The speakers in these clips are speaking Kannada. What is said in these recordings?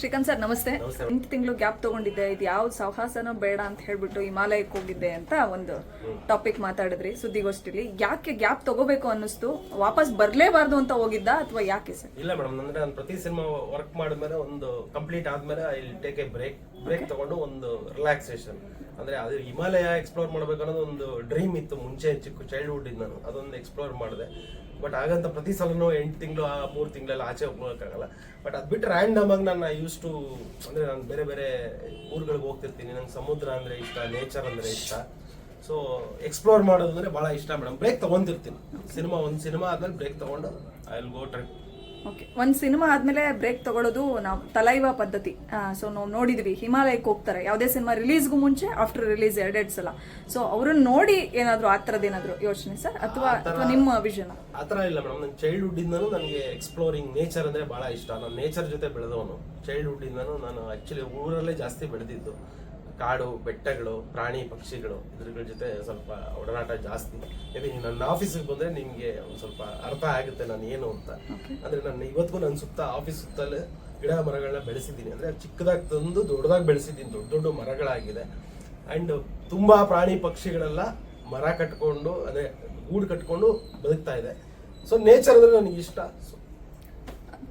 ಶ್ರೀಕಾಂತ್ ಸರ್ ನಮಸ್ತೆ. ಎಂಟು ತಿಂಗಳು ಗ್ಯಾಪ್ ತಗೊಂಡಿದ್ದೆ. ಇದು ಯಾವ ಸಾಹಸನೋ ಬೇಡ ಅಂತ ಹೇಳ್ಬಿಟ್ಟು ಹಿಮಾಲಯಕ್ಕೆ ಹೋಗಿದ್ದೆ ಅಂತ ಒಂದು ಟಾಪಿಕ್ ಮಾತಾಡಿದ್ರಿ ಸುದ್ದಿಗೋಷ್ಠಿಲಿ. ಯಾಕೆ ಗ್ಯಾಪ್ ತಗೋಬೇಕು ಅನ್ನಿಸ್ತು? ವಾಪಸ್ ಬರ್ಲೇಬಾರ್ದು ಅಂತ ಹೋಗಿದ್ದ ಅಥವಾ ಯಾಕೆ ಸರ್? ಇಲ್ಲ ಮೇಡಮ್ ಅಂದ್ರೆ ನಾನು ಪ್ರತಿ ಸಿನಿಮಾ ವರ್ಕ್ ಮಾಡಿದ್ಮೇಲೆ ಒಂದು ಕಂಪ್ಲೀಟ್ ಆದ್ಮೇಲೆ I take a break break ತಗೊಂಡು ಒಂದು ರಿಲ್ಯಾಕ್ಸೇಷನ್ ಅಂದ್ರೆ ಅದು ಹಿಮಾಲಯ ಎಕ್ಸ್ಪ್ಲೋರ್ ಮಾಡ್ಬೇಕು ಅನ್ನೋದು ಒಂದು ಡ್ರೀಮ್ ಇತ್ತು ಮುಂಚೆ ಚಿಕ್ಕ ಚೈಲ್ಡ್ಹುಡ್ ಇಂದ ನಾನು. ಅದೊಂದು ಎಕ್ಸ್ಪ್ಲೋರ್ ಮಾಡಿದೆ. ಬಟ್ ಹಾಗಂತ ಪ್ರತಿ ಸಲನೂ ಎಂಟು ತಿಂಗಳು ಆ ಮೂರು ತಿಂಗಳಲ್ಲಿ ಆಚೆ ಹೋಗೋಕ್ಕಾಗಲ್ಲ ಬಟ್ ಅದು ಬಿಟ್ಟು ರ್ಯಾಂಡಮ್ ಆಗಿ ನಾನು ಯೂಸ್ ಟು ಅಂದ್ರೆ ನಾನು ಬೇರೆ ಬೇರೆ ಊರುಗಳಿಗೆ ಹೋಗ್ತಿರ್ತೀನಿ. ನಂಗೆ ಸಮುದ್ರ ಅಂದ್ರೆ ಇಷ್ಟ ನೇಚರ್ ಅಂದ್ರೆ ಇಷ್ಟ. ಸೊ ಎಕ್ಸ್ಪ್ಲೋರ್ ಮಾಡೋದು ಅಂದ್ರೆ ಬಹಳ ಇಷ್ಟ ಮೇಡಮ್ ಬ್ರೇಕ್ ತಗೊಂಡಿರ್ತೀನಿ. ಸಿನಿಮಾ ಒಂದು ಸಿನಿಮಾ ಆದ್ಮೇಲೆ ಬ್ರೇಕ್ ತಗೊಂಡು I will go trip okay ಒಂದು ಸಿನಿಮಾ ಆದ್ಮೇಲೆ ಬ್ರೇಕ್ ತಗೊಳ್ಳೋದು ನಾವು ತಲೈವ ಪದ್ಧತಿ. ಸೊ ನಾವು ನೋಡಿದ್ವಿ ಹಿಮಾಲಯಕ್ಕೆ ಹೋಗ್ತಾರೆ. ಯಾವುದೇ ಸಿನಿಮಾ ರಿಲೀಸ್ಗೂ ಮುಂಚೆ ಆಫ್ಟರ್ ರಿಲೀಸ್ ಎರಡೆರಡು ಸಲ. ಸೊ ಅವ್ರನ್ನ ನೋಡಿ ಏನಾದರೂ ಆ ಥರದ್ದು ಏನಾದ್ರು ಯೋಚನೆ ಸರ್? ಅಥವಾ ಅಥವಾ ನಿಮ್ಮ ವಿಷನ್ ಆ? ಥರ ಇಲ್ಲ ಮೇಡಮ್. ನನ್ನ ಚೈಲ್ಡ್ಹುಡ್ ಇಂದನೂ ನನಗೆ ಎಕ್ಸ್ಪ್ಲೋರಿಂಗ್ ನೇಚರ್ ಅಂದ್ರೆ ಬಹಳ ಇಷ್ಟ. ನಾನು ನೇಚರ್ ಜೊತೆ ಬೆಳೆದವನು. ಚೈಲ್ಡ್ಹುಡ್ ಇಂದನೂ ನಾನು ಆ್ಯಕ್ಚುಲಿ ಊರಲ್ಲೇ ಜಾಸ್ತಿ ಬೆಳೆದಿದ್ದು. ಕಾಡು ಬೆಟ್ಟಗಳು ಪ್ರಾಣಿ ಪಕ್ಷಿಗಳು ಇದ್ರಗಳ ಜೊತೆ ಸ್ವಲ್ಪ ಒಡನಾಟ ಜಾಸ್ತಿ. ಮೇಬಿ ನನ್ನ ಆಫೀಸಿಗೆ ಬಂದ್ರೆ ನಿಮ್ಗೆ ಒಂದು ಸ್ವಲ್ಪ ಅರ್ಥ ಆಗುತ್ತೆ ನಾನು ಏನು ಅಂತ. ಅಂದ್ರೆ ನಾನು ಇವತ್ತಿಗೂ ನನ್ನ ಸುತ್ತ ಆಫೀಸ್ ಸುತ್ತಲೇ ಗಿಡ ಮರಗಳನ್ನ ಬೆಳೆಸಿದ್ದೀನಿ. ಅಂದ್ರೆ ಚಿಕ್ಕದಾಗಿ ತಂದು ದೊಡ್ಡದಾಗಿ ಬೆಳೆಸಿದ್ದೀನಿ. ದೊಡ್ಡ ದೊಡ್ಡ ಮರಗಳಾಗಿದೆ. ಅಂಡ್ ತುಂಬಾ ಪ್ರಾಣಿ ಪಕ್ಷಿಗಳೆಲ್ಲ ಮರ ಕಟ್ಕೊಂಡು ಅದೇ ಗೂಡು ಕಟ್ಕೊಂಡು ಬದುಕ್ತಾ ಇದೆ. ಸೊ ನೇಚರ್ ಅಂದ್ರೆ ನನಗೆ ಇಷ್ಟ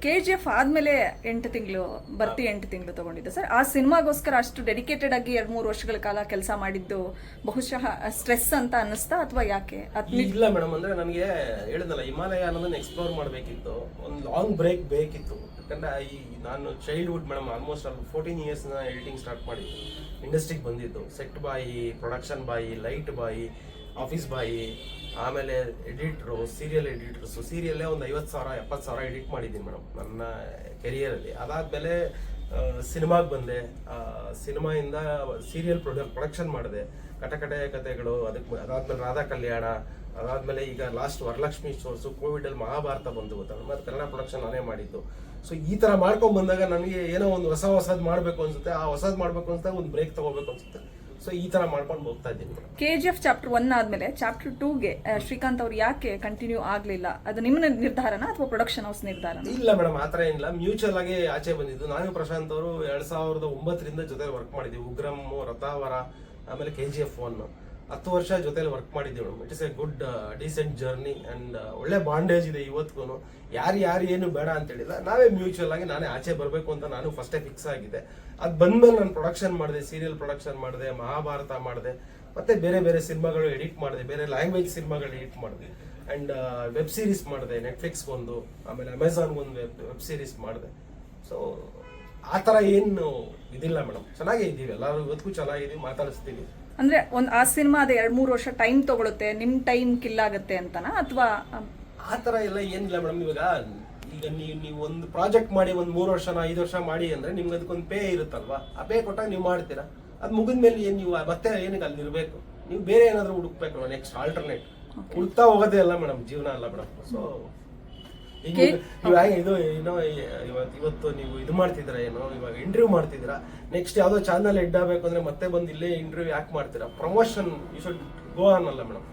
ಕೆ ಜಿ ಎಫ್ ಆದ್ಮೇಲೆ ಎಂಟು ತಿಂಗಳು, ಬರ್ತಿ ಎಂಟು ತಿಂಗಳು ತಗೊಂಡಿದ್ದೆ ಸರ್. ಆ ಸಿನಿಮಾಗೋಸ್ಕರ ಅಷ್ಟು ಡೆಡಿಕೇಟೆಡ್ ಆಗಿ ಎರಡು ಮೂರು ವರ್ಷಗಳ ಕಾಲ ಕೆಲಸ ಮಾಡಿದ್ದು ಬಹುಶಃ ಸ್ಟ್ರೆಸ್ ಅಂತ ಅನ್ನಿಸ್ತಾ ಅಥವಾ ಯಾಕೆ? ಇಲ್ಲ ಮೇಡಮ್ ಅಂದ್ರೆ ನನಗೆ ಹೇಳಿದಲ್ಲ ಹಿಮಾಲಯ ಅನ್ನೋದನ್ನ ಎಕ್ಸ್ಪ್ಲೋರ್ ಮಾಡಬೇಕಿತ್ತು. ಒಂದು ಲಾಂಗ್ ಬ್ರೇಕ್ ಬೇಕಿತ್ತು. ಯಾಕಂದ್ರೆ ಈ ನಾನು ಚೈಲ್ಡ್ಹುಡ್ ಮೇಡಮ್ ಆಲ್ಮೋಸ್ಟ್ ಅಲ್ಲಿ ಫೋರ್ಟೀನ್ ಇಯರ್ಸ್ ಎಡಿಟಿಂಗ್ ಸ್ಟಾರ್ಟ್ ಮಾಡಿದ್ದು. ಇಂಡಸ್ಟ್ರಿಗೆ ಬಂದಿದ್ದು. ಸೆಟ್ ಬಾಯಿ ಪ್ರೊಡಕ್ಷನ್ ಬಾಯಿ ಲೈಟ್ ಬಾಯಿ ಆಫೀಸ್ ಬಾಯಿ, ಆಮೇಲೆ ಎಡಿಟ್ರು ಸೀರಿಯಲ್ ಎಡಿಟರ್ಸು ಸೀರಿಯಲ್ಲೇ ಒಂದು ಐವತ್ತು ಸಾವಿರ ಎಪ್ಪತ್ತು ಸಾವಿರ ಎಡಿಟ್ ಮಾಡಿದ್ದೀನಿ ಮೇಡಮ್, ನನ್ನ ಕೆರಿಯರಲ್ಲಿ ಅದಾದಮೇಲೆ ಸಿನಿಮಾಗೆ ಬಂದೆ. ಸಿನಿಮಾಯಿಂದ ಸೀರಿಯಲ್ ಪ್ರೊಡ ಪ್ರೊಡಕ್ಷನ್ ಮಾಡಿದೆ. ಕಟಕಟೆ ಕಥೆಗಳು ಅದಕ್ಕೆ ಅದಾದಮೇಲೆ ರಾಧಾ ಕಲ್ಯಾಣ, ಅದಾದಮೇಲೆ ಈಗ ಲಾಸ್ಟ್ ವರಲಕ್ಷ್ಮಿ ಶೋರ್ಸು ಕೋವಿಡಲ್ಲಿ ಮಹಾಭಾರತ ಬಂದು ಗೊತ್ತಲ್ಲ ಮತ್ತು ಕನ್ನಡ ಪ್ರೊಡಕ್ಷನ್ ನಾನೇ ಮಾಡಿದ್ದು. ಸೊ ಈ ಥರ ಮಾಡ್ಕೊಂಡು ಬಂದಾಗ ನನಗೆ ಏನೋ ಒಂದು ಹೊಸ ಹೊಸದು ಮಾಡಬೇಕು ಅನಿಸುತ್ತೆ. ಆ ಹೊಸದು ಮಾಡಬೇಕು ಅಂತ ಒಂದು ಬ್ರೇಕ್ ತಗೋಬೇಕು ಅನ್ಸುತ್ತೆ. ಸೊ ಈ ತರ ಮಾಡ್ಕೊಂಡು ಹೋಗ್ತಾ ಇದ್ದೀನಿ K G F chapter one ಆದ್ಮೇಲೆ ಚಾಪ್ಟರ್ ಟೂಗೆ ಶ್ರೀಕಾಂತ್ ಅವ್ರು ಯಾಕೆ ಕಂಟಿನ್ಯೂ ಆಗ್ಲಿಲ್ಲ? ಅದು ನಿಮ್ಮ ನಿರ್ಧಾರನ ಅಥವಾ ಪ್ರೊಡಕ್ಷನ್ ಹೌಸ್ ನಿರ್ಧಾರ ಇಲ್ಲ ಮೇಡಮ್ ಆತರ ಏನಿಲ್ಲ. ಮ್ಯೂಚುವಲ್ ಆಗಿ ಆಚೆ ಬಂದಿದ್ದು. ನಾನು ಪ್ರಶಾಂತ್ ಅವರು ಎರಡ್ ಸಾವಿರದ ಒಂಬತ್ತರಿಂದ ಜೊತೆ ವರ್ಕ್ ಮಾಡಿದ್ವಿ ಉಗ್ರಮ್ ರಥಾವರ ಆಮೇಲೆ ಕೆ ಜಿ ಎಫ್ ಒನ್ ಹತ್ತು ವರ್ಷ ಜೊತೆಲಿ ವರ್ಕ್ ಮಾಡಿದ್ದೀವಿ madam it is a good decent journey and ಒಳ್ಳೆ ಬಾಂಡೇಜ್ ಇದೆ ಇವತ್ತಿಗೂ ಯಾರು ಯಾರು ಏನು ಬೇಡ ಅಂತ ಹೇಳಿಲ್ಲ. ನಾವೇ ಮ್ಯೂಚುವಲ್ ಆಗಿ ನಾನೇ ಆಚೆ ಬರಬೇಕು ಅಂತ ನಾನು ಫಸ್ಟೇ ಫಿಕ್ಸ್ ಆಗಿದೆ ಅದು ಬಂದ್ಮೇಲೆ ನಾನು ಪ್ರೊಡಕ್ಷನ್ ಮಾಡಿದೆ ಸೀರಿಯಲ್ ಪ್ರೊಡಕ್ಷನ್ ಮಾಡಿದೆ, ಮಹಾಭಾರತ ಮಾಡಿದೆ, ಮತ್ತೆ ಬೇರೆ ಬೇರೆ ಸಿನಿಮಾಗಳು ಎಡಿಟ್ ಮಾಡಿದೆ, ಬೇರೆ ಲ್ಯಾಂಗ್ವೇಜ್ ಸಿನಿಮಾಗಳು ಎಡಿಟ್ ಮಾಡಿದೆ. ಅಂಡ್ ವೆಬ್ ಸೀರೀಸ್ ಮಾಡಿದೆ ನೆಟ್ಫ್ಲಿಕ್ಸ್ ಒಂದು ಆಮೇಲೆ ಅಮೆಝಾನ್ ಒಂದು ವೆಬ್ ವೆಬ್ ಸೀರೀಸ್ ಮಾಡಿದೆ. ಸೊ ಆ ಥರ ಏನು ಇದಿಲ್ಲ ಮೇಡಮ್. ಚೆನ್ನಾಗೇ ಇದ್ದೀವಿ ಎಲ್ಲರೂ ಇವತ್ತಿಗೂ ಚೆನ್ನಾಗಿದ್ದೀವಿ ಮಾತಾಡಿಸ್ತೀವಿ. ಅಂದ್ರೆ ಒಂದ್ ಆ ಸಿನಿಮಾ ಅದೇ ಎರಡ್ ಮೂರು ವರ್ಷ ಟೈಮ್ ತಗೊಳುತ್ತೆ ನಿಮ್ ಟೈಮ್ ಕಿಲ್ ಆಗುತ್ತೆ ಅಂತನಾ? ಅಥವಾ ಆ ಥರ ಎಲ್ಲ ಏನಿಲ್ಲ ಮೇಡಮ್ ಇವಾಗ ಈಗ ನೀವು ನೀವು ಒಂದು ಪ್ರಾಜೆಕ್ಟ್ ಮಾಡಿ ಒಂದು ಮೂರು ವರ್ಷನ ಐದು ವರ್ಷ ಮಾಡಿ ಅಂದ್ರೆ ನಿಮ್ಗೆ ಅದಕ್ಕೊಂದು ಪೇ ಇರುತ್ತಲ್ವಾ? ಆ ಪೇ ಕೊಟ್ಟಾಗ ನೀವು ಮಾಡ್ತೀರಾ? ಅದು ಮುಗಿದ ಮೇಲೆ ಏನು ನೀವು ಮತ್ತೆ ಏನಕ್ಕೆ ಅಲ್ಲಿ ಇರಬೇಕು? ನೀವು ಬೇರೆ ಏನಾದರೂ ಹುಡುಕ್ಬೇಕು ನೆಕ್ಸ್ಟ್ ಆಲ್ಟರ್ನೇಟ್ ಉಳ್ತಾ ಹೋಗೋದೇ ಅಲ್ಲ ಮೇಡಮ್ ಜೀವನ ಅಲ್ಲ ಮೇಡಮ್. ಸೊ ಈಗ ಇವಾಗ ಇದು ಏನೋ ಇವತ್ತು ಇವತ್ತು ನೀವು ಇದು ಮಾಡ್ತಿದ್ದೀರಾ ಏನೋ ಇವಾಗ ಇಂಟರ್ವ್ಯೂ ಮಾಡ್ತಿದ್ದೀರಾ ನೆಕ್ಸ್ಟ್ ಯಾವುದೋ ಚಾನಲ್ ಹೆಡ್ ಆಗಬೇಕು ಅಂದ್ರೆ ಮತ್ತೆ ಬಂದು ಇಲ್ಲೇ ಇಂಟರ್ವ್ಯೂ ಯಾಕೆ ಮಾಡ್ತೀರಾ? Promotion you should go on ಅಲ್ಲ ಮೇಡಮ್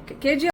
ಓಕೆ ಕೆ ಜಿ